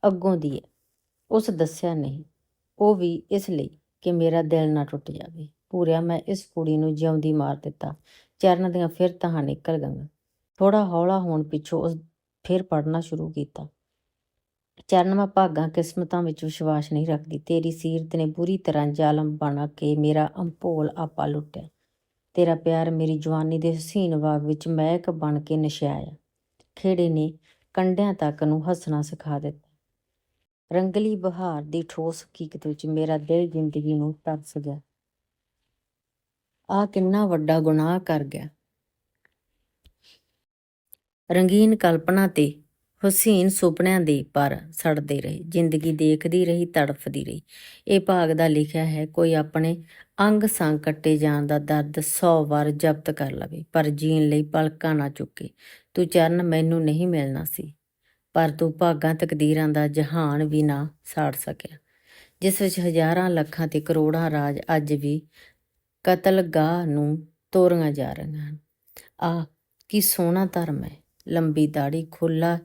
ਅੱਗੋਂ ਦੀ ਹੈ। ਉਸ ਦੱਸਿਆ ਨਹੀਂ। ਉਹ ਵੀ ਇਸ ਲਈ ਕਿ ਮੇਰਾ ਦਿਲ ਨਾ ਟੁੱਟ ਜਾਵੇ। ਪੂਰਿਆ, ਮੈਂ ਇਸ ਕੁੜੀ ਨੂੰ ਜਿਉਂਦੀ ਮਾਰ ਦਿੱਤਾ। ਚਰਨ ਦੀਆਂ ਫਿਰ ਤਾਂ ਨਿਕਲ ਗਈਆਂ। ਥੋੜਾ ਹੌਲਾ ਹੋਣ ਪਿੱਛੋਂ ਉਸ ਫਿਰ ਪੜਨਾ ਸ਼ੁਰੂ ਕੀਤਾ। ਚਰਨ ਮੈਂ ਭਾਗਾਂ ਕਿਸਮਤਾਂ ਵਿੱਚ ਵਿਸ਼ਵਾਸ ਨਹੀਂ ਰੱਖਦੀ। ਤੇਰੀ ਸੀਰਤ ਨੇ ਬੁਰੀ ਤਰ੍ਹਾਂ ਜ਼ਾਲਮ ਬਣਾ ਕੇ ਮੇਰਾ ਅੰਪੋਲ ਆਪਾ ਲੁੱਟਿਆ। ਤੇਰਾ ਪਿਆਰ ਮੇਰੀ ਜਵਾਨੀ ਦੇ ਹਸੀਨ ਬਾਗ ਵਿੱਚ ਮਹਿਕ ਬਣ ਕੇ ਨਸ਼ਿਆਇਆ। ਖੇੜੇ ਨੇ ਕੰਡਿਆਂ ਤੱਕ ਨੂੰ ਹੱਸਣਾ ਸਿਖਾ ਦਿੱਤਾ। ਰੰਗਲੀ ਬਹਾਰ ਦੀ ਠੋਸ ਹਕੀਕਤ ਵਿੱਚ ਮੇਰਾ ਦਿਲ ਜ਼ਿੰਦਗੀ ਨੂੰ ਤਰਸ ਗਿਆ ਆ ਕਿੰਨਾ ਵੱਡਾ ਗੁਨਾਹ ਕਰ ਗਿਆ। ਰੰਗੀਨ ਕਲਪਨਾ ਤੇ ਹੁਸੀਨ ਸੁਪਨਿਆਂ ਦੇ ਪਰ ਸੜਦੇ ਰਹੇ, ਜ਼ਿੰਦਗੀ ਦੇਖਦੀ ਰਹੀ, ਤੜਫਦੀ ਰਹੀ। ਇਹ ਭਾਗ ਦਾ ਲਿਖਿਆ ਹੈ, ਕੋਈ ਆਪਣੇ ਅੰਗ ਸੰਗ ਕੱਟੇ ਜਾਣ ਦਾ ਦਰਦ 100 ਵਾਰ ਜ਼ਬਤ ਕਰ ਲਵੇ, ਪਰ ਜੀਣ ਲਈ ਪਲਕਾਂ ਨਾ ਚੁੱਕੇ। ਤੂੰ ਚਰਨ ਮੈਨੂੰ ਨਹੀਂ ਮਿਲਣਾ ਸੀ, ਪਰ ਤੂੰ ਭਾਗਾਂ, ਤਕਦੀਰਾਂ ਦਾ ਜਹਾਨ ਵੀ ਨਾ ਸਾੜ ਸਕਿਆ। ਜਿਸ ਵਿੱਚ ਹਜ਼ਾਰਾਂ ਲੱਖਾਂ ਤੇ ਕਰੋੜਾਂ ਰਾਜ ਅੱਜ ਵੀ ਕਤਲਗਾਹ ਨੂੰ ਤੋਰੀਆਂ ਜਾ ਰਹੀਆਂ ਹਨ। ਆ ਕੀ ਸੋਹਣਾ ਧਰਮ ਹੈ। ਲੰਬੀ ਦਾੜੀ ਖੁੱਲਾ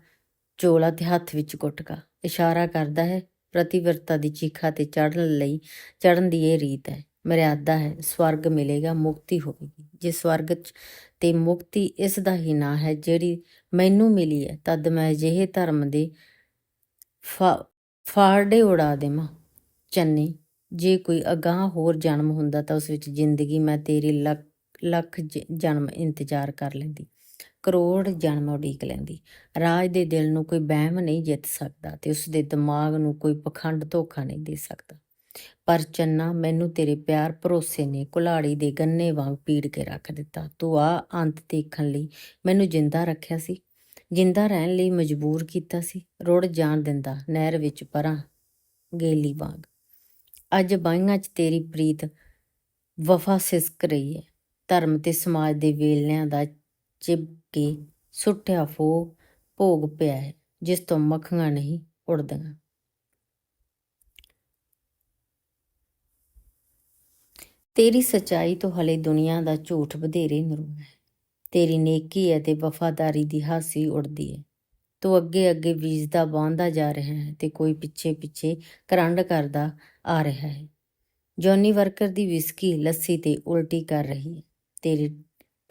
ਚੋਲਾ ਤੇ ਹੱਥ ਵਿੱਚ ਗੁਟਕਾ। ਇਸ਼ਾਰਾ ਕਰਦਾ ਹੈ ਪ੍ਰਤੀਵਰਤਾ ਦੀ ਚੀਖਾ ਤੇ ਚੜ੍ਹਨ ਲਈ ਚੜ੍ਹਨ ਦੀ ਇਹ ਰੀਤ ਹੈ। ਮਰਿਆਦਾ ਹੈ, ਸਵਰਗ ਮਿਲੇਗਾ, ਮੁਕਤੀ ਹੋਵੇਗੀ। ਜੇ ਸਵਰਗ 'ਚ ਤੇ ਮੁਕਤੀ ਇਸ ਦਾ ਹੀ ਨਾਂ ਹੈ, ਜਿਹੜੀ ਮੈਨੂੰ ਮਿਲੀ ਹੈ, ਤਦ ਮੈਂ ਅਜਿਹੇ ਧਰਮ ਦੇ ਫਾ- ਫਾੜੇ ਉਡਾ ਦੇਵਾਂ। ਚੰਨੀ, ਜੇ ਕੋਈ ਅਗਾਹ ਹੋਰ ਜਨਮ ਹੁੰਦਾ ਤਾਂ ਉਸ ਵਿੱਚ ਜ਼ਿੰਦਗੀ ਮੈਂ ਤੇਰੀ ਲੱਖ ਲੱਖ ਜਨਮ ਇੰਤਜ਼ਾਰ ਕਰ ਲੈਂਦੀ। ਕਰੋੜ ਜਨਮ ਉਡੀਕ ਲੈਂਦੀ। ਰਾਜ ਦੇ ਦਿਲ ਨੂੰ ਕੋਈ ਵਹਿਮ ਨਹੀਂ ਜਿੱਤ ਸਕਦਾ ਤੇ ਉਸ ਦੇ ਦਿਮਾਗ ਨੂੰ ਕੋਈ ਪਖੰਡ ਧੋਖਾ ਨਹੀਂ ਦੇ ਸਕਦਾ। ਪਰ ਚੰਨਾ, ਮੈਨੂੰ ਤੇਰੇ ਪਿਆਰ ਭਰੋਸੇ ਨੇ ਕੁਲਾੜੀ ਦੇ ਗੰਨੇ ਵਾਂਗ ਪੀੜ ਕੇ ਰੱਖ ਦਿੱਤਾ। ਤੂੰ ਆ ਅੰਤ ਦੇਖਣ ਲਈ ਮੈਨੂੰ ਜਿੰਦਾ ਰੱਖਿਆ ਸੀ। ਜਿੰਦਾ ਰਹਿਣ ਲਈ ਮਜਬੂਰ ਕੀਤਾ ਸੀ। ਰੁੜ ਜਾਣ ਦਿੰਦਾ ਨਹਿਰ ਵਿੱਚ ਪਰਾਂ ਗੇਲੀ ਵਾਂਗ। ਅੱਜ ਬਾਈਆਂ 'ਚ ਤੇਰੀ ਪ੍ਰੀਤ ਵਫਾ ਸਿਸਕ ਰਹੀ ਹੈ। ਧਰਮ ਤੇ ਸਮਾਜ ਦੇ ਵੇਲਿਆਂ ਦਾ ਚਿਬ ਕੇ ਸੁੱਟਿਆ ਫੋ ਭੋਗ ਪਿਆ ਹੈ, ਜਿਸ ਤੋਂ ਮੱਖੀਆਂ ਨਹੀਂ ਉੜਦੀਆਂ। ਤੇਰੀ ਸਚਾਈ ਤੋਂ ਹਲੇ ਦੁਨੀਆ ਦਾ ਝੂਠ ਵਧੇਰੇ ਨਰੂ ਹੈ। ਤੇਰੀ ਨੇਕੀ ਅਤੇ ਵਫਾਦਾਰੀ ਦੀ ਹਾਸੀ ਉੜਦੀ ਹੈ। ਤੂੰ ਅੱਗੇ ਅੱਗੇ ਬੀਜਦਾ ਬਾਂਦਾ ਜਾ ਰਿਹਾ ਹੈ ਤੇ ਕੋਈ ਪਿੱਛੇ ਪਿੱਛੇ ਕਰੰਡ ਕਰਦਾ ਆ ਰਿਹਾ ਹੈ। ਜੌਨੀ ਵਰਕਰ ਦੀ ਵਿਸਕੀ ਲੱਸੀ ਤੇ ਉਲਟੀ ਕਰ ਰਹੀ ਹੈ। ਤੇਰੇ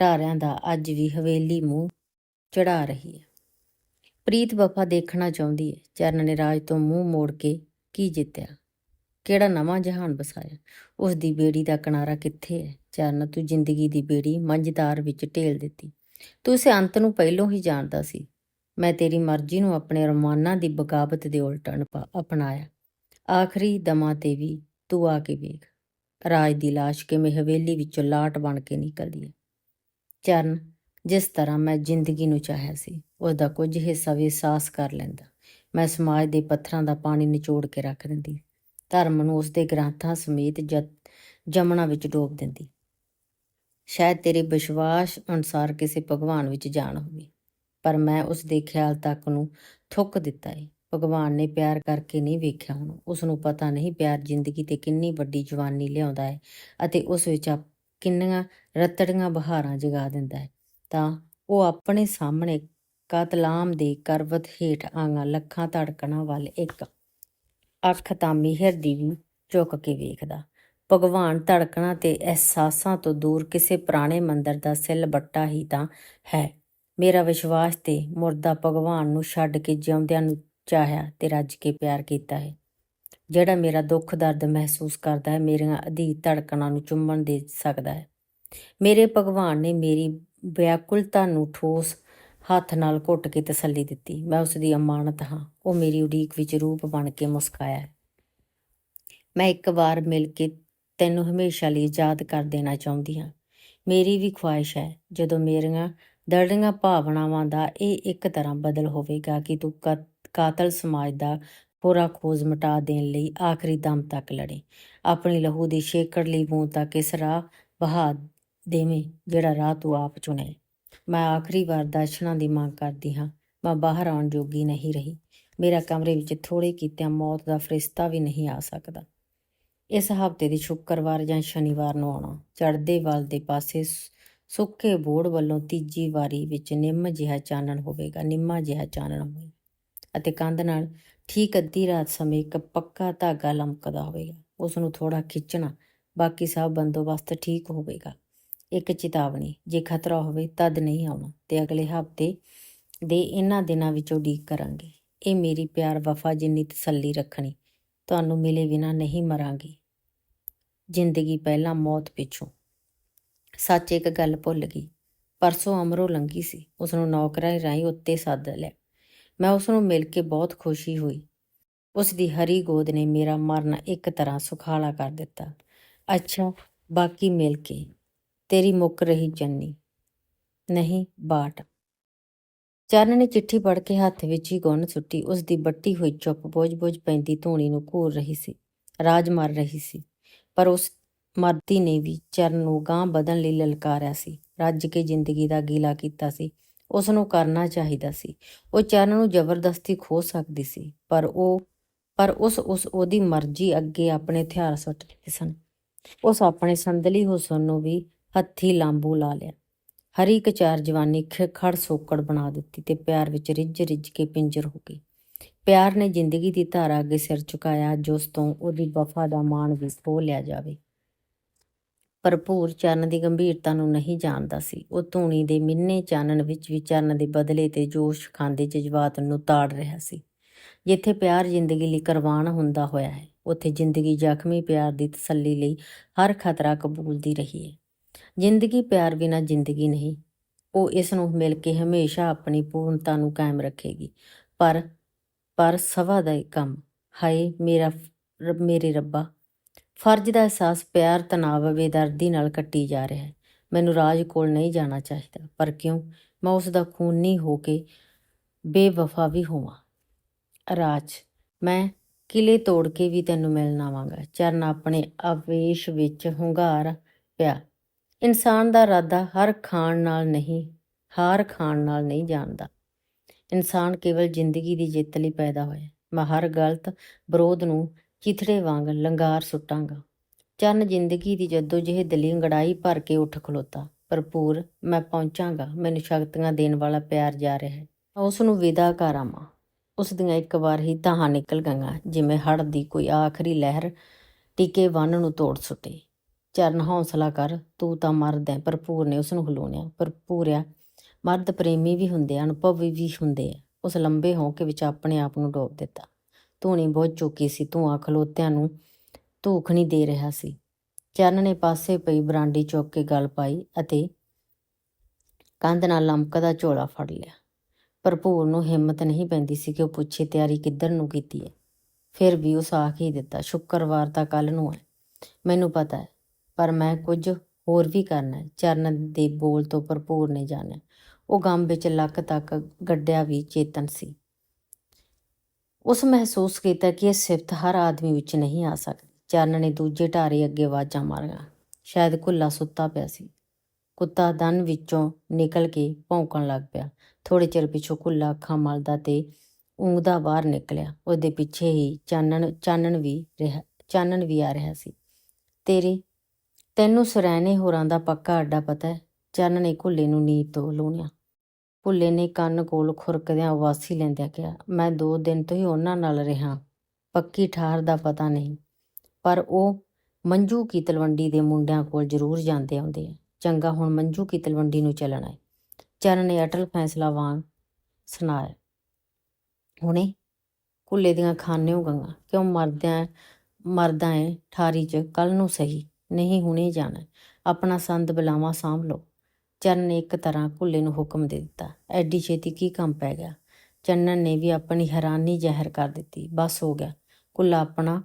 ਢਾਰਿਆਂ ਦਾ ਅੱਜ ਵੀ ਹਵੇਲੀ ਮੂੰਹ ਚੜਾ ਰਹੀ ਹੈ। ਪ੍ਰੀਤ ਵਫਾ ਦੇਖਣਾ ਚਾਹੁੰਦੀ ਹੈ। ਚਰਨ ਨੇ ਰਾਜ ਤੋਂ ਮੂੰਹ ਮੋੜ ਕੇ ਕੀ ਜਿੱਤਿਆ? ਕਿਹੜਾ ਨਵਾਂ ਜਹਾਨ ਵਸਾਇਆ? ਉਸ ਦੀ ਬੇੜੀ ਦਾ ਕਿਨਾਰਾ ਕਿੱਥੇ ਹੈ? ਚਰਨ, ਤੂੰ ਜ਼ਿੰਦਗੀ ਦੀ ਬੇੜੀ ਮੰਝਦਾਰ ਵਿੱਚ ਢੇਲ ਦਿੱਤੀ। ਤੂੰ ਇਸ ਅੰਤ ਨੂੰ ਪਹਿਲੋਂ ਹੀ ਜਾਣਦਾ ਸੀ। ਮੈਂ ਤੇਰੀ ਮਰਜ਼ੀ ਨੂੰ ਆਪਣੇ ਰਮਾਨਾਂ ਦੀ ਬਗਾਵਤ ਦੇ ਉਲਟ ਅਨਪਾ- ਅਪਣਾਇਆ। ਆਖਰੀ ਦਮਾਂ ਤੇ ਵੀ ਤੂੰ ਆ ਕੇ ਵੇਖ। ਰਾਜ ਦੀ ਲਾਸ਼ ਕਿਵੇਂ ਹਵੇਲੀ ਵਿੱਚੋਂ ਲਾਟ ਬਣ ਕੇ ਨਿਕਲਦੀ ਹੈ। ਚਰਨ ਜਿਸ ਤਰ੍ਹਾਂ ਮੈਂ ਜ਼ਿੰਦਗੀ ਨੂੰ ਚਾਹਿਆ ਸੀ ਉਸ ਦਾ ਕੁਝ ਹਿੱਸਾ ਵੀ ਅਹਿਸਾਸ ਕਰ ਲੈਂਦਾ। ਮੈਂ ਸਮਾਜ ਦੇ ਪੱਥਰਾਂ ਦਾ ਪਾਣੀ ਨਿਚੋੜ ਕੇ ਰੱਖ ਦਿੰਦੀ। ਧਰਮ ਨੂੰ ਉਸ ਦੇ ਗ੍ਰੰਥਾਂ ਸਮੇਤ ਜਮਣਾ ਵਿੱਚ ਡੋਬ ਦਿੰਦੀ। ਸ਼ਾਇਦ ਤੇਰੇ ਵਿਸ਼ਵਾਸ ਅਨੁਸਾਰ ਕਿਸੇ ਭਗਵਾਨ ਵਿੱਚ ਜਾਣ ਹੋਵੇ, ਪਰ ਮੈਂ ਉਸ ਦੇ ਖਿਆਲ ਤੱਕ ਨੂੰ ਥੁੱਕ ਦਿੱਤਾ ਏ। ਭਗਵਾਨ ਨੇ ਪਿਆਰ ਕਰਕੇ ਨਹੀਂ ਵੇਖਿਆ ਹੁਣ। ਉਸ ਨੂੰ ਪਤਾ ਨਹੀਂ ਪਿਆਰ ਜ਼ਿੰਦਗੀ ਤੇ ਕਿੰਨੀ ਵੱਡੀ ਜਵਾਨੀ ਲਿਆਉਂਦਾ ਹੈ ਅਤੇ ਉਸ ਵਿੱਚ ਆਪ- ਕਿੰਨੀਆਂ ਰਤੜੀਆਂ ਬਹਾਰਾਂ ਜਗਾ ਦਿੰਦਾ ਹੈ। ਤਾਂ ਉਹ ਆਪਣੇ ਸਾਹਮਣੇ ਕਾਤਲਾਮ ਦੇ ਕਰਵਤ ਹੇਠ ਆਂਗਾ ਲੱਖਾਂ ਧੜਕਣਾਂ ਵੱਲ ਇੱਕ ਅੱਖ ਤਾਂ ਮਿਹਰ ਦੀ ਵੀ ਝੁੱਕ ਕੇ ਵੇਖਦਾ। ਭਗਵਾਨ ਧੜਕਣਾਂ ਤੇ ਅਹਿਸਾਸਾਂ ਤੋਂ ਦੂਰ ਕਿਸੇ ਪੁਰਾਣੇ ਮੰਦਰ ਦਾ ਸਿਲ ਬੱਟਾ ਹੀ ਤਾਂ ਹੈ। ਮੇਰਾ ਵਿਸ਼ਵਾਸ ਤੇ ਮੁਰਦਾ ਭਗਵਾਨ ਨੂੰ ਛੱਡ ਕੇ ਜਿਉਂਦਿਆਂ ਨੂੰ ਚਾਹਿਆ ਤੇ ਰੱਜ ਕੇ ਪਿਆਰ ਕੀਤਾ ਹੈ। ਜਿਹੜਾ ਮੇਰਾ ਦੁੱਖ ਦਰਦ ਮਹਿਸੂਸ ਕਰਦਾ ਹੈ, ਮੇਰੀਆਂ ਅਧੀਰ ਧੜਕਣਾਂ ਨੂੰ ਚੁੰਮਣ ਦੇ ਸਕਦਾ ਹੈ। ਮੇਰੇ ਭਗਵਾਨ ਨੇ ਮੇਰੀ ਵਿਆਕੁਲਤਾ ਨੂੰ ਠੋਸ ਹੱਥ ਨਾਲ ਘੁੱਟ ਕੇ ਤਸੱਲੀ ਦਿੱਤੀ। ਮੈਂ ਉਸ ਦੀ ਅਮਾਨਤ ਹਾਂ। ਉਹ ਮੇਰੀ ਉਡੀਕ ਵਿੱਚ ਰੂਪ ਬਣ ਕੇ ਮੁਸਕਾਇਆ ਮੈਂ ਇੱਕ ਵਾਰ ਮਿਲ ਕੇ ਤੈਨੂੰ ਹਮੇਸ਼ਾ ਲਈ ਯਾਦ ਕਰ ਦੇਣਾ ਚਾਹੁੰਦੀ ਹਾਂ। ਮੇਰੀ ਵੀ ਖੁਆਇਸ਼ ਹੈ, ਜਦੋਂ ਮੇਰੀਆਂ ਦਰੜੀਆਂ ਭਾਵਨਾਵਾਂ ਦਾ ਇਹ ਇੱਕ ਤਰ੍ਹਾਂ ਬਦਲ ਹੋਵੇਗਾ ਕਿ ਤੂੰ ਕਾ- ਕਾਤਲ ਸਮਾਜ ਦਾ ਹੋਰਾ ਖੋਜ ਮਿਟਾ ਦੇਣ ਲਈ ਆਖਰੀ ਦਮ ਤੱਕ ਲੜੇ। ਆਪਣੀ ਲਹੂ ਦੀ ਛੇਕੜ ਲਈ ਬੂੰਦ ਤੱਕ ਇਸ ਰਾਹ ਵਹਾ ਦੇਵੇਂ ਜਿਹੜਾ ਰਾਹ ਤੂੰ ਆਪ ਚੁਣੇ ਮੈਂ ਆਖਰੀ ਵਾਰ ਦਰਸ਼ਨਾਂ ਦੀ ਮੰਗ ਕਰਦੀ ਹਾਂ। ਮੈਂ ਬਾਹਰ ਆਉਣ ਜੋਗੀ ਨਹੀਂ ਰਹੀ। ਮੇਰਾ ਕਮਰੇ ਵਿੱਚ ਥੋੜੇ ਕੀਤਿਆਂ ਮੌਤ ਦਾ ਫਰਿਸ਼ਤਾ ਵੀ ਨਹੀਂ ਆ ਸਕਦਾ। ਇਸ ਹਫ਼ਤੇ ਦੇ ਸ਼ੁੱਕਰਵਾਰ ਜਾਂ ਸ਼ਨੀਵਾਰ ਨੂੰ ਆਉਣਾ। ਚੜ੍ਹਦੇ ਵੱਲ ਦੇ ਪਾਸੇ ਸੁੱਕੇ ਬੋੜ ਵੱਲੋਂ ਤੀਜੀ ਵਾਰੀ ਵਿੱਚ ਨਿੰਮ ਜਿਹਾ ਚਾਨਣ ਹੋਵੇਗਾ। ਨਿੰਮਾ ਜਿਹਾ ਚਾਨਣ ਹੋਵੇ ਅਤੇ ਕੰਧ ਨਾਲ ਠੀਕ ਅੱਧੀ ਰਾਤ ਸਮੇਂ ਇੱਕ ਪੱਕਾ ਧਾਗਾ ਲਮਕਦਾ ਹੋਵੇਗਾ। ਉਸ ਨੂੰ ਥੋੜਾ ਖਿੱਚਣਾ, ਬਾਕੀ ਸਭ ਬੰਦੋਬਸਤ ਠੀਕ ਹੋਵੇਗਾ। ਇੱਕ ਚੇਤਾਵਨੀ, ਜੇ ਖਤਰਾ ਹੋਵੇ ਤਦ ਨਹੀਂ ਆਉਣਾ ਤੇ ਅਗਲੇ ਹਫ਼ਤੇ ਦੇ ਇਹਨਾਂ ਦਿਨਾਂ ਵਿੱਚ ਉਡੀਕ ਕਰਾਂਗੇ। ਇਹ ਮੇਰੀ ਪਿਆਰ ਵਫਾ ਜਿੰਨੀ ਤਸੱਲੀ ਰੱਖਣੀ, ਤੁਹਾਨੂੰ ਮਿਲੇ ਬਿਨਾ ਨਹੀਂ ਮਰਾਂਗੇ। ਜ਼ਿੰਦਗੀ ਪਹਿਲਾਂ ਮੌਤ ਪਿੱਛੋਂ। ਸੱਚ ਇੱਕ ਗੱਲ ਭੁੱਲ ਗਈ। ਪਰਸੋਂ ਅਮਰੋ ਲੰਗੀ ਸੀ। ਉਸ ਨੂੰ ਨੌਕਰਾਂ ਰਾਹੀਂ ਉੱਤੇ ਸੱਦ ਲਿਆ। ਮੈਂ ਉਸ ਨੂੰ ਮਿਲ ਕੇ ਬਹੁਤ ਖੁਸ਼ੀ ਹੋਈ। ਉਸ ਦੀ ਹਰੀ ਗੋਦ ਨੇ ਮੇਰਾ ਮਰਨਾ ਇੱਕ ਤਰ੍ਹਾਂ ਸੁਖਾਲਾ ਕਰ ਦਿੱਤਾ। ਅੱਛਾ, ਬਾਕੀ ਮਿਲ ਕੇ। ਤੇਰੀ ਮੁੱਕ ਰਹੀ ਚੰਨੀ ਨਹੀਂ, ਬਾਟ। ਚਰਨ ਨੇ ਚਿੱਠੀ ਪੜ੍ਹ ਕੇ ਹੱਥ ਵਿੱਚ ਹੀ ਗੁੰਨ ਸੁੱਟੀ। ਉਸ ਦੀ ਬੱਟੀ ਹੋਈ ਚੁੱਪ, ਬੋਝ-ਬੋਝ ਪੈਂਦੀ ਧੂਣੀ ਨੂੰ ਘੂਰ ਰਹੀ ਸੀ। ਰਾਜ ਮਰ ਰਹੀ ਸੀ। ਪਰ ਉਸ ਮਰਦੀ ਨੇ ਵੀ ਚਰਨ ਨੂੰ ਗਾਂਹ ਵਧਣ ਲਈ ਲਲਕਾਰਿਆ ਸੀ। ਰੱਜ ਕੇ ਜ਼ਿੰਦਗੀ ਦਾ ਗੀਲਾ ਕੀਤਾ ਸੀ। ਉਸ ਨੂੰ ਕਰਨਾ ਚਾਹੀਦਾ ਸੀ। ਉਹ ਚਰਨ ਨੂੰ ਜ਼ਬਰਦਸਤੀ ਖੋ ਸਕਦੀ ਸੀ, ਪਰ ਉਹ, ਪਰ ਉਸ ਉਸ, ਉਹਦੀ ਮਰਜ਼ੀ ਅੱਗੇ ਆਪਣੇ ਹਥਿਆਰ ਸੁੱਟ ਦਿੱਤੇ ਸਨ। ਉਸ ਆਪਣੇ ਸੰਦਲੀ ਹੁਸਨ ਨੂੰ ਵੀ ਹੱਥੀ ਲਾਂਬੂ ਲਾ ਲਿਆ। ਹਰ ਇੱਕ ਚਾਰ ਜਵਾਨੀ ਖ- ਖੜ ਸੋਕੜ ਬਣਾ ਦਿੱਤੀ ਤੇ ਪਿਆਰ ਵਿੱਚ ਰਿੱਝ ਰਿੱਝ ਕੇ ਪਿੰਜਰ ਹੋ ਗਈ। ਪਿਆਰ ਨੇ ਜ਼ਿੰਦਗੀ ਦੀ ਧਾਰਾ ਅੱਗੇ ਸਿਰ ਝੁਕਾਇਆ ਜਿਸ ਤੋਂ ਉਹਦੀ ਵਫਾ ਦਾ ਮਾਣ ਵੀ ਖੋਹ ਲਿਆ ਜਾਵੇ। ਭਰਪੂਰ ਚਰਨ ਦੀ ਗੰਭੀਰਤਾ ਨੂੰ ਨਹੀਂ ਜਾਣਦਾ ਸੀ। ਉਹ ਧੂਣੀ ਦੇ ਮਿੰਨੇ ਚਾਨਣ ਵਿੱਚ ਵੀ ਚਰਨ ਦੇ ਬਦਲੇ ਤੇ ਜੋਸ਼ ਖਾਂਦੇ ਜਜ਼ਬਾਤ ਨੂੰ ਤਾੜ ਰਿਹਾ ਸੀ। ਜਿੱਥੇ ਪਿਆਰ ਜ਼ਿੰਦਗੀ ਲਈ ਕੁਰਬਾਨ ਹੁੰਦਾ ਹੋਇਆ ਹੈ, ਉੱਥੇ ਜ਼ਿੰਦਗੀ ਜ਼ਖਮੀ ਪਿਆਰ ਦੀ ਤਸੱਲੀ ਲਈ ਹਰ ਖਤਰਾ ਕਬੂਲਦੀ ਰਹੀ ਹੈ। ਜ਼ਿੰਦਗੀ ਪਿਆਰ ਬਿਨਾਂ ਜ਼ਿੰਦਗੀ ਨਹੀਂ, ਉਹ ਇਸ ਨੂੰ ਮਿਲ ਕੇ ਹਮੇਸ਼ਾ ਆਪਣੀ ਪੂਰਨਤਾ ਨੂੰ ਕਾਇਮ ਰੱਖੇਗੀ। ਪਰ ਪਰ ਸਵਾ ਦਾ ਕੰਮ, ਹਾਏ ਮੇਰਾ, ਮੇਰੇ ਰੱਬਾ ਫਰਜ਼ ਦਾ ਅਹਿਸਾਸ ਪਿਆਰ, ਤਣਾਅ ਬੇਦਰਦੀ ਨਾਲ ਕੱਟੀ ਜਾ ਰਿਹਾ ਹੈ। ਮੈਨੂੰ ਰਾਜ ਕੋਲ ਨਹੀਂ ਜਾਣਾ ਚਾਹੀਦਾ, ਪਰ ਕਿਉਂ? ਮੈਂ ਉਸ ਦਾ ਖੂਨੀ ਹੋ ਕੇ ਬੇਵਫਾ ਵੀ ਹੋਵਾਂ। ਰਾਜ, ਮੈਂ ਕਿਲੇ ਤੋੜ ਕੇ ਵੀ ਤੈਨੂੰ ਮਿਲਣ ਆਵਾਂਗਾ। ਚਰਨ ਆਪਣੇ ਆਵੇਸ਼ ਵਿੱਚ ਹੁੰਗਾਰ ਪਿਆ। ਇਨਸਾਨ ਦਾ ਇਰਾਦਾ ਹਰ ਖਾਣ ਨਾਲ ਨਹੀਂ, ਹਾਰ ਖਾਣ ਨਾਲ ਨਹੀਂ ਜਾਣਦਾ। ਇਨਸਾਨ ਕੇਵਲ ਜ਼ਿੰਦਗੀ ਦੀ ਜਿੱਤ ਲਈ ਪੈਦਾ ਹੋਇਆ ਮੈਂ ਹਰ ਗਲਤ ਵਿਰੋਧ ਨੂੰ ਚਿਥੜੇ ਵਾਂਗ, ਲੰਗਾਰ ਸੁੱਟਾਂਗਾ। ਚੰਨ ਜ਼ਿੰਦਗੀ ਦੀ ਜੱਦੋ-ਜਹਿਦ ਲਈ ਅੰਗੜਾਈ ਭਰ ਕੇ ਉੱਠ ਖਲੋਤਾ। ਭਰਪੂਰ ਮੈਂ ਪਹੁੰਚਾਂਗਾ, ਮੈਨੂੰ ਸ਼ਕਤੀਆਂ ਦੇਣ ਵਾਲਾ ਪਿਆਰ ਜਾ ਰਿਹਾ ਹੈ। ਉਸ ਨੂੰ ਵਿਦਾ ਕਰ ਆਵਾਂ। ਉਸ ਦੀਆਂ ਇੱਕ ਵਾਰ ਹੀ ਤਾਹਾਂ ਨਿਕਲ ਗਈਆਂ, ਜਿਵੇਂ ਹੜ੍ਹ ਦੀ ਕੋਈ ਆਖਰੀ ਲਹਿਰ ਟਿਕੇ ਵੰਨ ਨੂੰ ਤੋੜ ਸੁੱਟੇ। ਚਰਨ, ਹੌਸਲਾ ਕਰ, ਤੂੰ ਤਾਂ ਮਰਦ ਹੈ ਭਰਪੂਰ ਨੇ ਉਸ ਨੂੰ ਹਲੂਣਿਆ ਭਰਪੂਰਿਆ ਮਰਦ ਪ੍ਰੇਮੀ ਵੀ ਹੁੰਦੇ ਆ, ਅਨੁਭਵੀ ਵੀ ਹੁੰਦੇ ਆ। ਉਸ ਲੰਬੇ ਹੋ ਕੇ ਵਿੱਚ ਆਪਣੇ ਆਪ ਨੂੰ ਡੋਬ ਦਿੱਤਾ। ਧੂਣੀ ਬਹੁਤ ਚੁੱਕੀ ਸੀ, ਧੂਆਂ ਖਲੋਤਿਆਂ ਨੂੰ ਧੂਖ ਨਹੀਂ ਦੇ ਰਿਹਾ ਸੀ। ਚਰਨ ਨੇ ਪਾਸੇ ਪਈ ਬਰਾਂਡੀ ਚੁੱਕ ਕੇ ਗੱਲ ਪਾਈ ਅਤੇ ਕੰਧ ਨਾਲ ਲਮਕਦਾ ਝੋਲਾ ਫੜ ਲਿਆ। ਭਰਪੂਰ ਨੂੰ ਹਿੰਮਤ ਨਹੀਂ ਪੈਂਦੀ ਸੀ ਕਿ ਉਹ ਪੁੱਛੇ, ਤਿਆਰੀ ਕਿੱਧਰ ਨੂੰ ਕੀਤੀ ਹੈ ਫਿਰ ਵੀ ਉਸ ਆਖ ਹੀ ਦਿੱਤਾ, ਸ਼ੁੱਕਰਵਾਰ ਤਾਂ ਕੱਲ ਨੂੰ ਹੈ, ਮੈਨੂੰ ਪਤਾ ਹੈ, ਪਰ ਮੈਂ ਕੁਝ ਹੋਰ ਵੀ ਕਰਨਾ ਹੈ। ਚਰਨ ਦੇ ਬੋਲ ਤੋਂ ਭਰਪੂਰ ਨੇ ਜਾਣਿਆ। ਉਹ ਗਮ ਵਿੱਚ ਲੱਕ ਤੱਕ ਗੱਡਿਆ ਵੀ ਚੇਤਨ ਸੀ। ਉਸ ਮਹਿਸੂਸ ਕੀਤਾ ਕਿ ਇਹ ਸਿਫਤ ਹਰ ਆਦਮੀ ਵਿੱਚ ਨਹੀਂ ਆ ਸਕਦੀ। ਚਰਨ ਨੇ ਦੂਜੇ ਢਾਰੇ ਅੱਗੇ ਆਵਾਜ਼ਾਂ ਮਾਰੀਆਂ। ਸ਼ਾਇਦ ਕੁੱਲਾ ਸੁੱਤਾ ਪਿਆ ਸੀ। ਕੁੱਤਾ ਦਨ ਵਿੱਚੋਂ ਨਿਕਲ ਕੇ ਭੌਂਕਣ ਲੱਗ ਪਿਆ। ਥੋੜੇ ਚਿਰ ਪਿਛੋਂ ਕੁੱਲਾ ਅੱਖਾਂ ਮਲਦਾ ਤੇ ਉਂਗਦਾ ਬਾਹਰ ਨਿਕਲਿਆ। ਉਹਦੇ ਪਿੱਛੇ ਹੀ ਚਾਨਣ ਚਾਨਣ ਵੀ ਰਿਹਾ, ਚਾਨਣ ਵੀ ਆ ਰਿਹਾ ਸੀ। ਤੇਰੇ, ਤੈਨੂੰ ਸਰੈਣੇ ਹੋਰਾਂ ਦਾ ਪੱਕਾ ਅੱਡਾ ਪਤਾ ਹੈ। ਚੰਨ ਨੇ ਕੁੱਲੇ ਨੂੰ ਨੀਂਦ ਤੋਂ ਲੂਣਿਆ। ਭੁੱਲੇ ਨੇ ਕੰਨ ਕੋਲ ਖੁਰਕਦਿਆਂ ਉਵਾਸੀ ਲੈਂਦਿਆਂ ਕਿਹਾ, ਮੈਂ ਦੋ ਦਿਨ ਤੋਂ ਹੀ ਉਹਨਾਂ ਨਾਲ ਰਿਹਾ, ਪੱਕੀ ਠਾਰ ਦਾ ਪਤਾ ਨਹੀਂ। ਪਰ ਉਹ ਮੰਜੂ ਕੀ ਤਲਵੰਡੀ ਦੇ ਮੁੰਡਿਆਂ ਕੋਲ ਜ਼ਰੂਰ ਜਾਂਦੇ ਆਉਂਦੇ ਆ। ਚੰਗਾ, ਹੁਣ ਮੰਜੂ ਕੀ ਤਲਵੰਡੀ ਨੂੰ ਚੱਲਣਾ ਹੈ ਚਰਨ ਨੇ ਅਟਲ ਫੈਸਲਾ ਵਾਂਗ ਸੁਣਾਇਆ, ਹੁਣੇ ਕੁੱਲੇ ਦੀਆਂ ਖਾਨਿਓ ਗੰਗਾ, ਕਿਉਂ ਮਰਦਿਆਂ, ਮਰਦਾ ਏ ਠਾਰੀ ਚ? ਕੱਲ ਨੂੰ ਸਹੀ, ਨਹੀਂ ਹੁਣੇ ਜਾਣਾ। ਆਪਣਾ ਸੰਦ ਬਲਾਵਾ ਸਾਂਭ ਲਓ। ਚਰਨ ਨੇ ਇੱਕ ਤਰ੍ਹਾਂ ਕੁੱਲੇ ਨੂੰ ਹੁਕਮ ਦੇ ਦਿੱਤਾ। ਐਡੀ ਛੇਤੀ ਕੀ ਕੰਮ ਪੈ ਗਿਆ? ਚੰਨਨ ਨੇ ਵੀ ਆਪਣੀ ਹੈਰਾਨੀ ਜ਼ਾਹਿਰ ਕਰ ਦਿੱਤੀ। ਬਸ ਹੋ ਗਿਆ। ਕੁੱਲਾ ਆਪਣਾ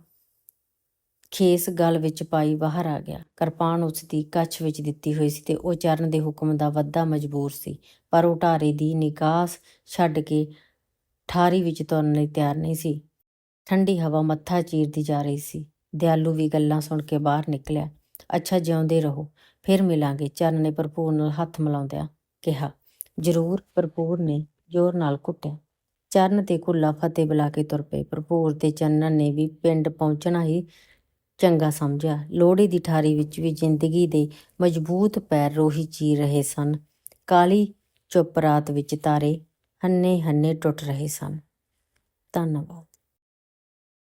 ਖੇਸ ਗਲ ਵਿੱਚ ਪਾਈ ਬਾਹਰ ਆ ਗਿਆ। ਕਿਰਪਾਨ ਉਸ ਦੀ ਕੱਛ ਵਿੱਚ ਦਿੱਤੀ ਹੋਈ ਸੀ ਤੇ ਉਹ ਚਰਨ ਦੇ ਹੁਕਮ ਦਾ ਵੱਧਾ ਮਜਬੂਰ ਸੀ। ਪਰ ਉਹ ਢਾਰੇ ਦੀ ਨਿਕਾਸ ਛੱਡ ਕੇ ਠਾਰੀ ਵਿੱਚ ਤੁਰਨ ਲਈ ਤਿਆਰ ਨਹੀਂ ਸੀ। ਠੰਡੀ ਹਵਾ ਮੱਥਾ ਚੀਰਦੀ ਜਾ ਰਹੀ ਸੀ। ਦਿਆਲੂ ਵੀ ਗੱਲਾਂ ਸੁਣ ਕੇ ਬਾਹਰ ਨਿਕਲਿਆ। ਅੱਛਾ, ਜਿਉਂਦੇ ਰਹੋ। ਫਿਰ ਮਿਲਾਂਗੇ। ਚਰਨ ਨੇ ਭਰਪੂਰ ਨਾਲ ਹੱਥ ਮਿਲਾਉਂਦਿਆਂ ਕਿਹਾ, ਜ਼ਰੂਰ, ਭਰਪੂਰ ਨੇ ਜ਼ੋਰ ਨਾਲ ਘੁੱਟਿਆ ਚਰਨ ਤੇ ਕੁੱਲਾ ਫਤਿਹ ਬੁਲਾ ਕੇ ਤੁਰ ਪਏ। ਭਰਪੂਰ ਤੇ ਚੰਨਨ ਨੇ ਵੀ ਪਿੰਡ ਪਹੁੰਚਣਾ ਹੀ ਚੰਗਾ ਸਮਝਿਆ। ਲੋਹੜੀ ਦੀ ਠਾਰੀ ਵਿੱਚ ਵੀ ਜ਼ਿੰਦਗੀ ਦੇ ਮਜ਼ਬੂਤ ਪੈਰ ਰੋਹੀ ਚੀਰ ਰਹੇ ਸਨ। ਕਾਲੀ ਚੁੱਪ ਰਾਤ ਵਿੱਚ ਤਾਰੇ ਹੰਨੇ ਹੰਨੇ ਟੁੱਟ ਰਹੇ ਸਨ। ਧੰਨਵਾਦ।